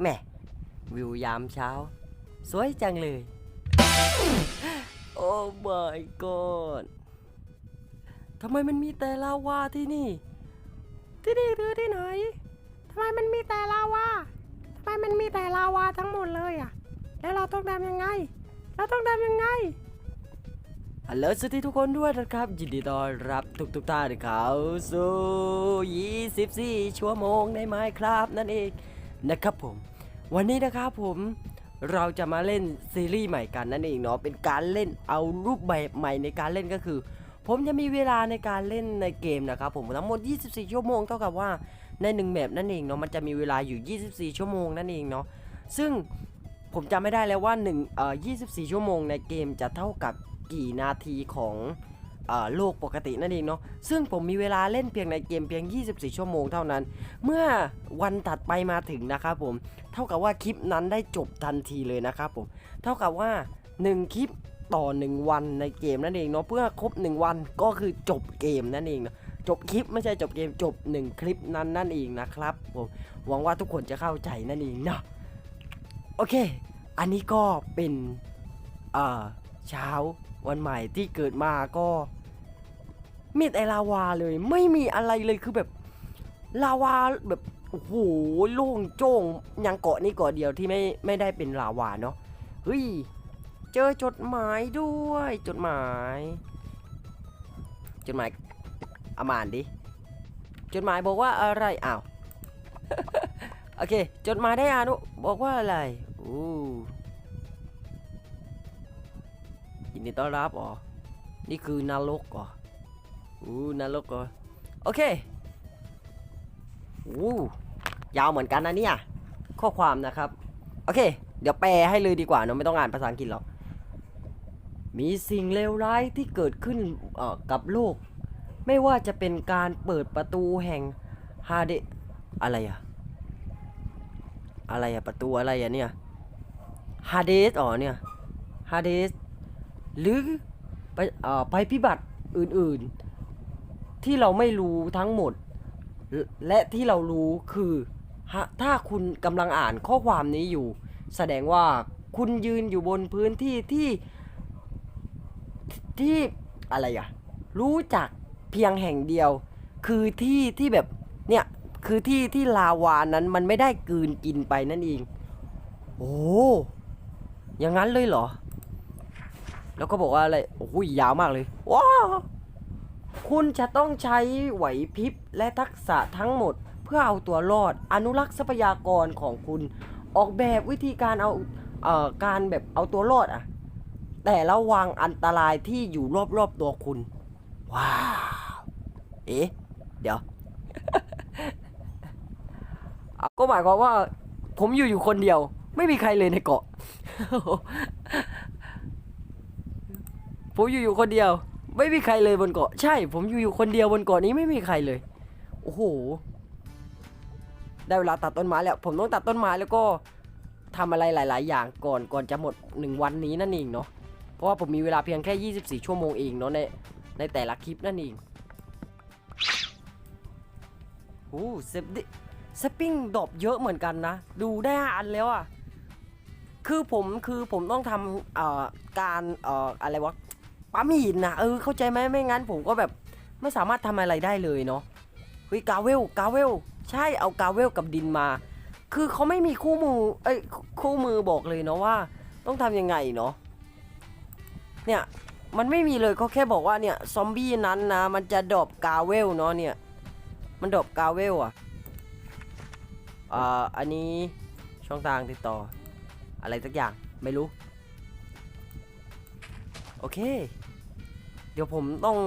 แหม่วิวยามเช้า สวยจังเลย โอ้ my god ทำไมมันมีแต่ลาวาที่นี่ ที่นี่คือที่ไหนทำไมมันมีแต่ลาวาทำไมมันมีแต่ลาวาทั้งหมดเลยอะ แล้วเราต้องทำยังไง เราต้องทำยังไงฮัลโหลสวัสดีทุกคนด้วยนะครับ ยินดีต้อนรับทุกทุกๆท่านเข้าสู่ 24 ชั่วโมงในไมครับนั่นเองนะครับผม วันนี้นะครับผมเราจะมาเล่นซีรีส์ใหม่กันนั่นเองเนาะเป็นการเล่นเอารูปแบบใหม่ในการเล่นก็คือ ผมจะมีเวลาในการเล่นในเกมนะครับผมทั้งหมด 24 ชั่วโมงเท่ากับว่าในหนึ่งแมปนั่นเองเนาะมันจะมีเวลาอยู่ 24 ชั่วโมงนั่นเองเนาะซึ่งผมจำไม่ได้แล้วว่า1เอ่อ24 ชั่วโมงในเกมจะเท่ากับกี่นาทีของ โลกปกตินั่นเองเนาะซึ่งผมมีเวลาเล่นเพียงในเกมเพียง 24 ชั่วโมงเท่านั้น เมื่อวันถัดไปมาถึงนะครับผมเท่ากับว่าคลิปนั้นได้จบทันทีเลยนะครับผมเท่ากับว่า 1 คลิปต่อ 1 วันในเกมนั่นเองเนาะเพื่อครบ 1 วันก็คือจบเกมนั่นเองเนาะจบคลิปไม่ใช่จบเกมจบ 1 คลิปนั้นนั่นเองนะครับผมหวังว่าทุกคนจะเข้าใจนั่นเองเนาะโอเค อันนี้ก็เป็นเอ่อเช้าวันใหม่ที่เกิดมาก็ มีแต่ลาวาเลย ไม่มีอะไรเลยคือแบบลาวาแบบโอ้โหโล่งโจ้งยังเกาะนี้เกาะเดียวที่ไม่ไม่ได้เป็นลาวาเนาะเฮ้ยเจอจดหมายด้วย จดหมาย จดหมายอามานดิจดหมายบอกว่าอะไรอ้าวโอเค จดหมายได้อานบอกว่าอะไรอู้ยินดีต้อนรับอ๋อนี่คือนรกเหรอ อู้นรกเหรอโอเคโอ้ยาวเหมือนกันนะเนี่ยข้อความนะครับ โอเค เดี๋ยวแปลให้เลยดีกว่าเนอะไม่ต้องอ่านภาษาอังกฤษหรอก มีสิ่งเลวร้ายที่เกิดขึ้นกับโลก ไม่ว่าจะเป็นการเปิดประตูแห่งฮาเดอะไรอะอะไรอะประตูอะไรอะเนี่ยฮาเดสอ๋อเนี่ยฮาเดสหรือไปอ่อภัยพิบัติอื่นๆ ที่เราไม่รู้ทั้งหมด และที่เรารู้คือถ้าคุณกำลังอ่านข้อความนี้อยู่ แสดงว่าคุณยืนอยู่บนพื้นที่ที่ที่อะไรอะรู้จักเพียงแห่งเดียว คือที่ที่แบบเนี่ยคือที่ที่ลาวานั้นมันไม่ได้กืนกินไปนั่นเอง โอ้อย่างนั้นเลยเหรอ แล้วก็บอกว่าอะไรโอ้ยยาวมากเลยว้า คุณจะต้องใช้ไหวพริบและทักษะทั้งหมด เพื่อเอาตัวรอด อนุรักษ์ทรัพยากรของคุณ ออกแบบวิธีการเอาเอ่อการแบบเอาตัวรอดอะแต่ระวังอันตรายที่อยู่รอบๆตัวคุณ ว้าว เอ๊ะ เดี๋ยว ก็หมายความว่า ผมอยู่อยู่คนเดียว ไม่มีใครเลยในเกาะ ผมอยู่อยู่คนเดียว ไม่มีใครเลยบนเกาะ ใช่ ผมอยู่อยู่คนเดียวบนเกาะนี้ไม่มีใครเลย โอ้โห ได้เวลาตัดต้นไม้แล้ว ผมต้องตัดต้นไม้แล้วก็ทำอะไรหลาย ๆ อย่างก่อนก่อนจะหมดหนึ่งวันนี้นั่นเองเนาะ เพราะว่าผมมีเวลาเพียงแค่ 24 ชั่วโมงเองเนาะในในแต่ละคลิปนั่นเองโอ้เซฟดิสปริงดอปเยอะเหมือนกันนะ ดูได้ห้าอันแล้วอะคือผมคือผมต้องทำเอ่อการเอ่ออะไรวะ ปั๊มหินนะเออเข้าใจไหมไม่งั้นผมก็แบบไม่สามารถทำอะไรได้เลยเนาะเฮ้ยกาเวลกาเวลใช่เอากาเวลกับดินมา คือเขาไม่มีคู่มือเอ้ยคู่มือบอกเลยเนาะว่า ต้องทำยังไงเนาะเนี่ยมันไม่มีเลยเขาแค่บอกว่าเนี่ยซอมบี้นั้นนะมันจะดอปกาเวลเนาะเนี่ยมันดอปกาเวลอะอ่าอันนี้ช่องทางติดต่อ อะไรสักอย่างไม่รู้ โอเค ดี๋ยวผมต้อง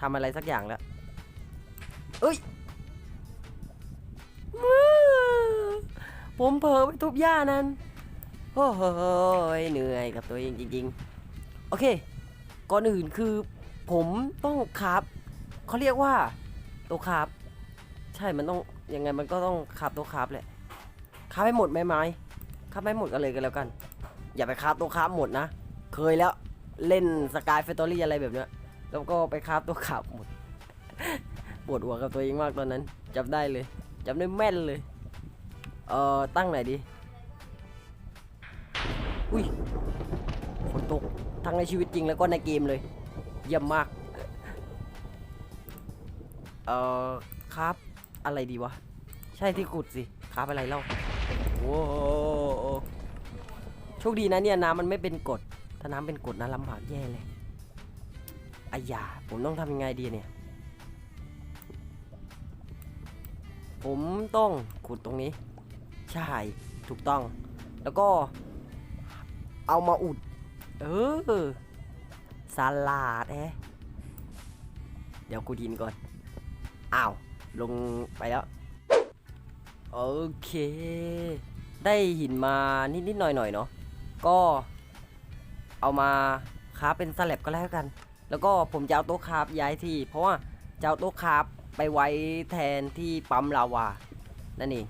ทำอะไรสักอย่างแล้ว เอ้ยมือผมเผลอไปทุบหญ้านั้น โอ้โหยเหนื่อยกับตัวเองจริงๆ โอเค ก่อนอื่นคือผมต้องคราบเขาเรียกว่าตัวคราบใช่มันต้องยังไงมันก็ต้องคราบตัวคราบแหละคราบให้หมดไหมไม้คราบให้หมดกันเลยกันแล้วกัน อย่าไปคราบตัวคราบหมดนะ เคยแล้ว เล่นสกายเฟตอรี่อะไรแบบเนี้ยแล้วก็ไปคราฟตัวขับหมดปวดหัวกับตัวเองมากตอนนั้นจำได้เลยจำได้แม่นเลย เอ่อ ตั้งไหนดี อุ้ยฝนตก ทั้งในชีวิตจริงแล้วก็ในเกมเลย เยี่ยมมาก เอ่อครับอะไรดีวะ ใช่ที่ขุดสิครับอะไรเล่า โอ้โหโชคดีนะเนี่ยน้ำมันไม่เป็นกด ถ้าน้ำเป็นกรดนะลำบากแย่เลยอายาผมต้องทำยังไงดีเนี่ย ผมต้องขุดตรงนี้ ใช่ ถูกต้อง แล้วก็ เอามาอุด เออสลัดแฮะเดี๋ยวกูดินก่อน อ้าว ลงไปแล้ว โอเค ได้หินมานิดๆหน่อยๆเนาะ ก็ เอามาคราฟเป็นสแลับก็แล้วกัน แล้วก็ผมจะเอาโต๊ะคราฟย้ายที่ เพราะว่าจะเอาโต๊ะคราฟไปไว้แทนที่ปั๊มลาวา นั่นเอง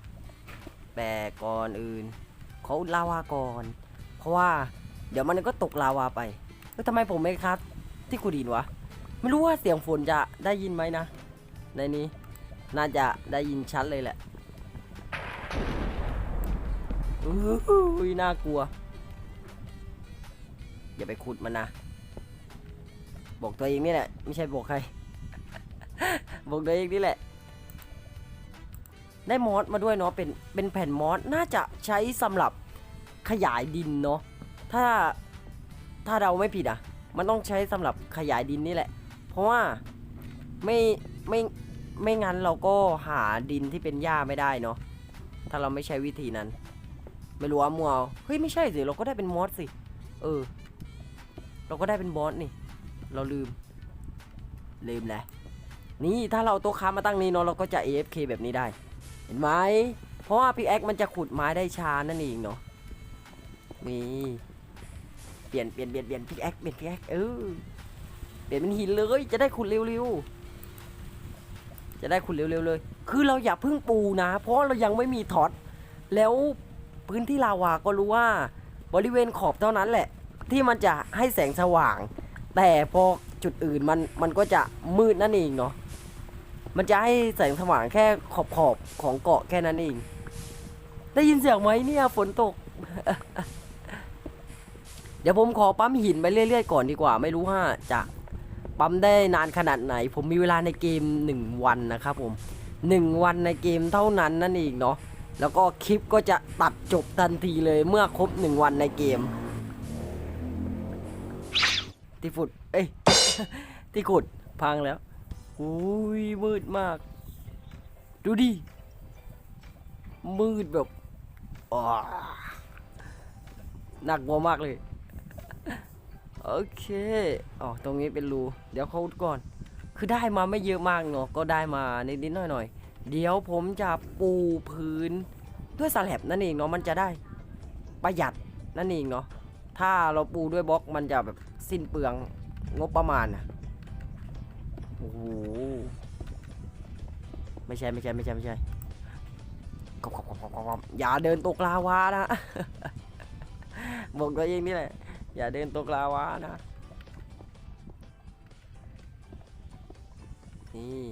แต่ก่อนอื่นเขาลาวาก่อน เพราะว่าเดี๋ยวมันก็ตกลาวาไปเฮ้ยทำไมผมไม่คัดที่กูดินวะ ไม่รู้ว่าเสียงฝนจะได้ยินไหมนะ ในนี้น่าจะได้ยินชัดเลยแหละ อุ้ยน่ากลัว อย่าไปขุดมันนะบอกตัวเองนี่แหละ ไม่ใช่บอกใคร บอกตัวเองนี่แหละ ได้มอสมาด้วยเนาะเป็นเป็นแผ่นมอสน่าจะใช้สำหรับขยายดินเนาะถ้าถ้าเราไม่ผิดอะ มันต้องใช้สำหรับขยายดินนี่แหละ เพราะว่าไม่ไม่ไม่งั้นเราก็หาดินที่เป็นหญ้าไม่ได้เนาะถ้าเราไม่ใช้วิธีนั้น ไม่รู้ว่ามัวเอาเฮ้ยไม่ใช่สิเราก็ได้เป็นมอสสิ เออ เราก็ได้เป็นบอสนี่ เราลืม ลืมแหละนี่ถ้าเราโต๊ะค้ามาตั้งนี้เนาะเราก็จะ AFK แบบนี้ได้ เห็นไหมเพราะว่าพี่แอ็กมันจะขุดไม้ได้ช้านั่นเองเนาะนี่เปลี่ยนเปลี่ยนเปลี่ยนเปลี่ยนพี่แอ็กเปลี่ยนพี่แอ็กเออเปลี่ยนเป็นหินเลยจะได้ขุดเร็วๆจะได้ขุดเร็วๆเลย คือเราอย่าเพึ่งปูนะ เพราะเรายังไม่มีท็อตแล้วพื้นที่ลาวาก็รู้ว่าบริเวณขอบเท่านั้นแหละ ที่มันจะให้แสงสว่าง แต่พอจุดอื่นมันมันก็จะมืดนั่นเองเนาะมันจะให้แสงสว่างแค่ขอบขอบของเกาะแค่นั้นเอง ได้ยินเสียงไหมเนี่ยฝนตก เดี๋ยวผมขอปั๊มหินไปเรื่อยๆก่อนดีกว่า ไม่รู้ว่าจะปั๊มได้นานขนาดไหน ผมมีเวลาในเกม 1 วันนะครับผม 1 วันในเกมเท่านั้นนั่นเองเนาะแล้วก็คลิปก็จะตัดจบทันทีเลยเมื่อครบ 1 วันในเกม ที่ฟุดเอ้ย ที่ขุดพังแล้วอุ้ยมืดมาก ดูดิ มืดแบบหนักกลัวมากเลย โอเคอ๋อตรงนี้เป็นรู เดี๋ยวเขาอุดก่อน คือได้มาไม่เยอะมากเนาะ ก็ได้มานิดๆหน่อยๆ เดี๋ยวผมจะปูพื้นด้วยสแลบนั่นเองเนาะ มันจะได้ประหยัดนั่นเองเนาะ ถ้าเราปูด้วยบล็อกมันจะแบบสิ้นเปลืองงบประมาณอะโอ้โหไม่ใช่ไม่ใช่ไม่ใช่ไม่ใช่กบกบกบกบกบอย่าเดินตกลาวานะบอกตัวเองนี่แหละ อย่าเดินตกลาวานะนี่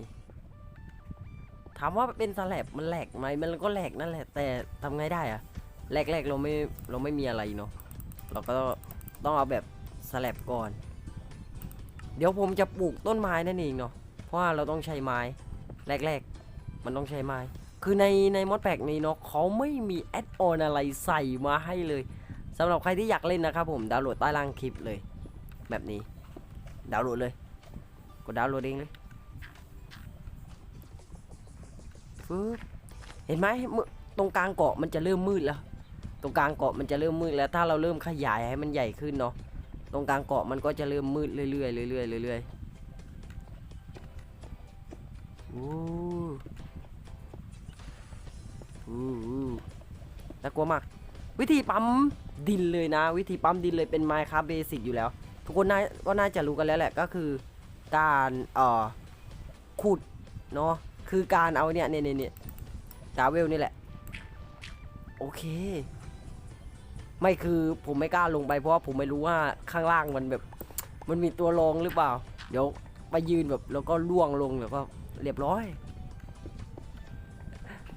ถามว่าเป็นสแลบมันแหลกไหมมันก็แหลกนั่นแหละ แต่ทำไงได้อะแรกๆเราไม่เราไม่มีอะไรเนาะ เราก็ต้องเอาแบบสแลบก่อน เดี๋ยวผมจะปลูกต้นไม้นั่นเองเนาะ เพราะว่าเราต้องใช้ไม้แรกๆ มันต้องใช้ไม้ คือในในมอดแปกนี้เนาะเขาไม่มีแอดออนอะไรใส่มาให้เลยสำหรับใครที่อยากเล่นนะครับผมดาวน์โหลดใต้ล่างคลิปเลย แบบนี้ ดาวน์โหลดเลย กดดาวน์โหลดเองเลยฟึบเห็นไหมเมื่อตรงกลางเกาะมันจะเริ่มมืดแล้ว ตรงกลางเกาะมันจะเริ่มมืดแล้วถ้าเราเริ่มขยายให้มันใหญ่ขึ้นเนาะตรงกลางเกาะมันก็จะเริ่มมืดเรื่อยๆเรื่อยๆเรื่อยๆโอ้โอ้โหน่ากลัวมาก วิธีปั๊มดินเลยนะ วิธีปั๊มดินเลยเป็นไมค์ครับเบสิกอยู่แล้ว ทุกคนน่าก็น่าจะรู้กันแล้วแหละก็คือการเอ่อขุดเนาะคือการเอาเนี่ยเนี่ยเนี่ยเนี่ยกาเวลนี่แหละ โอเค ไม่คือผมไม่กล้าลงไปเพราะว่าผมไม่รู้ว่าข้างล่างมันแบบ มันมีตัวรองหรือเปล่า เดี๋ยวไปยืนแบบแล้วก็ล่วงลงแล้วก็เรียบร้อย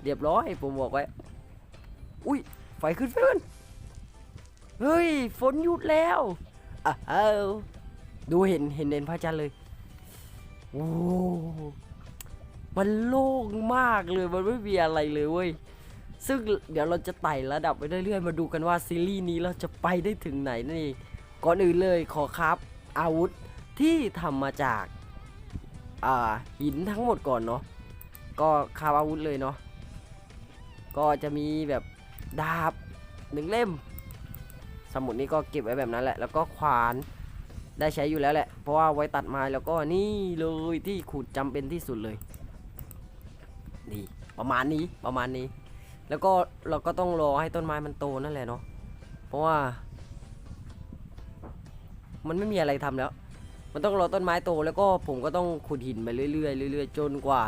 เรียบร้อยผมบอกไว้ อุ้ยไฟขึ้นไฟขึ้นเฮ้ยฝนหยุดแล้วอ้าวดูเห็นเห็นเด่นพระจันทร์เลยโอ้มันโล่งมากเลยมันไม่มีอะไรเลยเว้ย ซึ่งเดี๋ยวเราจะไต่ระดับไปเรื่อยๆ มาดูกันว่าซีรีส์นี้เราจะไปได้ถึงไหนนั่นเองก่อนอื่นเลยขอครับ อาวุธที่ทำมาจากอ่าหินทั้งหมดก่อนเนาะก็คาบอาวุธเลยเนาะก็จะมีแบบดาบหนึ่งเล่ม สมุดนี้ก็เก็บไว้แบบนั้นแหละ แล้วก็ขวานได้ใช้อยู่แล้วแหละ เพราะว่าไว้ตัดไม้แล้วก็นี่เลยที่ขุดจำเป็นที่สุดเลยนี่ประมาณนี้ประมาณนี้ แล้วก็เราก็ต้องรอให้ต้นไม้มันโตนั่นแหละเนาะเพราะว่า มันไม่มีอะไรทำแล้ว มันต้องรอต้นไม้โตแล้วก็ผมก็ต้องขุดหินไปเรื่อยๆเรื่อยๆจนกว่า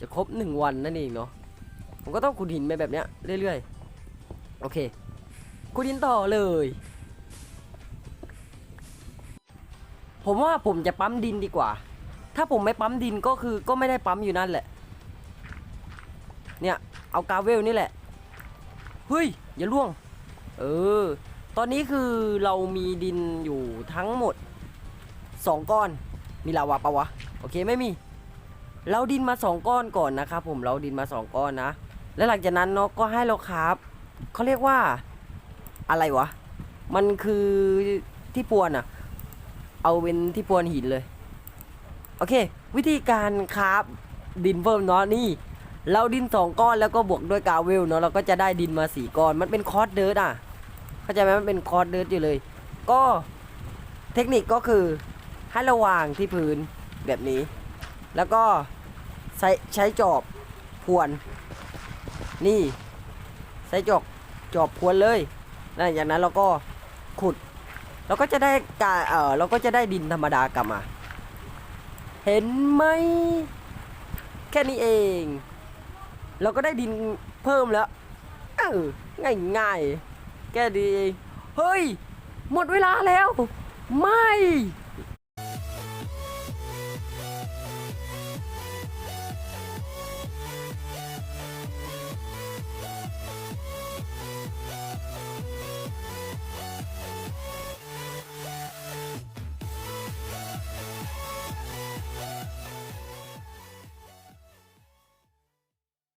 จะครบหนึ่งวันนั่นเองเนาะผมก็ต้องขุดหินไปแบบเนี้ยเรื่อยๆโอเคขุดหินต่อเลย ผมว่าผมจะปั๊มดินดีกว่า ถ้าผมไม่ปั๊มดินก็คือก็ไม่ได้ปั๊มอยู่นั่นแหละเนี่ยเอากาเวลนี่แหละ เฮ้ย อย่าล่วง เออ ตอนนี้คือเรามีดินอยู่ทั้งหมดสองก้อน มีลาวาปะวะ โอเคไม่มี เราดินมาสองก้อนก่อนนะครับผม เราดินมาสองก้อนนะ แล้วหลังจากนั้นเนาะก็ให้เราครับ เขาเรียกว่าอะไรวะ มันคือที่ปวนอะเอาเป็นที่ปวนหินเลย โอเค วิธีการคราฟดินเพิ่มเนาะนี่ เราดินสองก้อนแล้วก็บวกด้วยกาเวลเนาะเราก็จะได้ดินมาสี่ก้อน มันเป็นคอร์สเดิร์ดอะเข้าใจไหมมันเป็นคอร์สเดิร์ดอยู่เลย ก็เทคนิคก็คือให้ระวางที่พื้นแบบนี้ แล้วก็ใช้ใช้จอบพวน นี่ใช้จอบจอบพวนเลยหลังจากนั้นเราก็ขุด เราก็จะได้กาเออเราก็จะได้ดินธรรมดากลับมา เห็นไหมแค่นี้เอง เราก็ได้ดินเพิ่มแล้วเออง่ายง่ายๆแก้ดีเองเฮ้ย หมดเวลาแล้ว ไม่